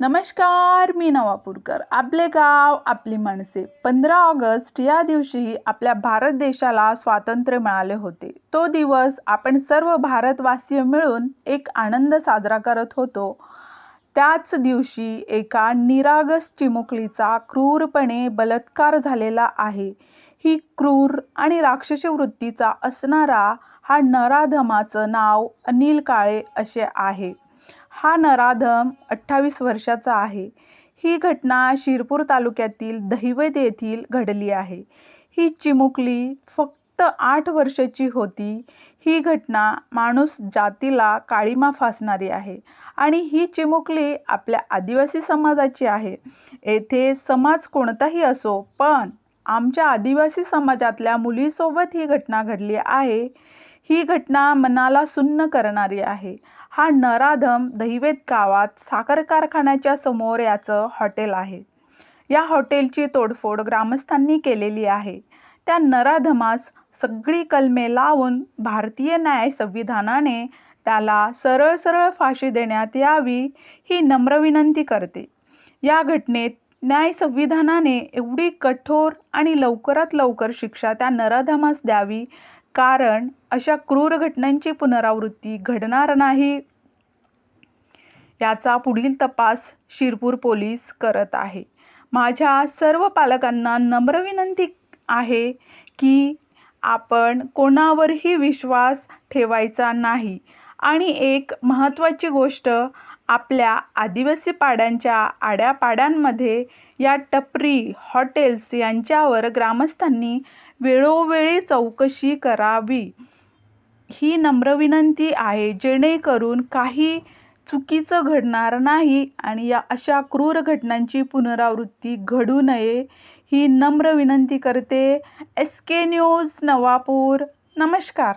नमस्कार मी नवापूरकर. आपले गाव आपली माणसे पंधरा ऑगस्ट या दिवशी आपल्या भारत देशाला स्वातंत्र्य मिळाले होते. तो दिवस आपण सर्व भारतवासीय मिळून एक आनंद साजरा करत होतो. त्याच दिवशी एका निरागस चिमुकलीचा क्रूरपणे बलात्कार झालेला आहे. ही क्रूर आणि राक्षसी वृत्तीचा असणारा हा नराधमाचं नाव अनिल काळे असे आहे. हा नराधम अठ्ठावीस वर्षाचा आहे. ही घटना शिरपूर तालुक्यातील दहिवैद येथील घडली आहे. ही चिमुकली फक्त आठ वर्षाची होती. ही घटना माणूस जातीला काळीमा फासणारी आहे आणि ही चिमुकली आपल्या आदिवासी समाजाची आहे. येथे समाज कोणताही असो पण आमच्या आदिवासी समाजातल्या मुलीसोबत ही घटना घडली आहे. ही घटना मनाला सुन्न करणारी आहे. हा नराधम दहिवेद गावात साखर कारखान्याच्या समोर याचं हॉटेल आहे. या हॉटेलची तोडफोड ग्रामस्थांनी केलेली आहे. त्या नराधमास सगळी कलमे लावून भारतीय न्याय संविधानाने त्याला सरळ सरळ फाशी देण्यात यावी ही नम्र विनंती करते. या घटनेत न्याय संविधानाने एवढी कठोर आणि लवकरात लवकर शिक्षा त्या नराधमास द्यावी कारण अशा क्रूर घटनांची पुनरावृत्ती घडणार नाही. याचा पुढील तपास शिरपूर पोलीस करत आहे. माझ्या सर्व पालकांना नम्र विनंती आहे की आपण कोणावरही विश्वास ठेवायचा नाही. आणि एक महत्त्वाची गोष्ट आपल्या आदिवासी पाड्यांच्या आड्यापाड्यांमध्ये या टपरी हॉटेल्स यांच्यावर ग्रामस्थांनी वेळोवेळी चौकशी करावी. ही नम्र विनंती आहे जेणेकरून काही चुकीचं घडणार नाही आणि या अशा क्रूर घटनांची पुनरावृत्ती घडू नये ही नम्र विनंती करते. S K news Navapur. नमस्कार.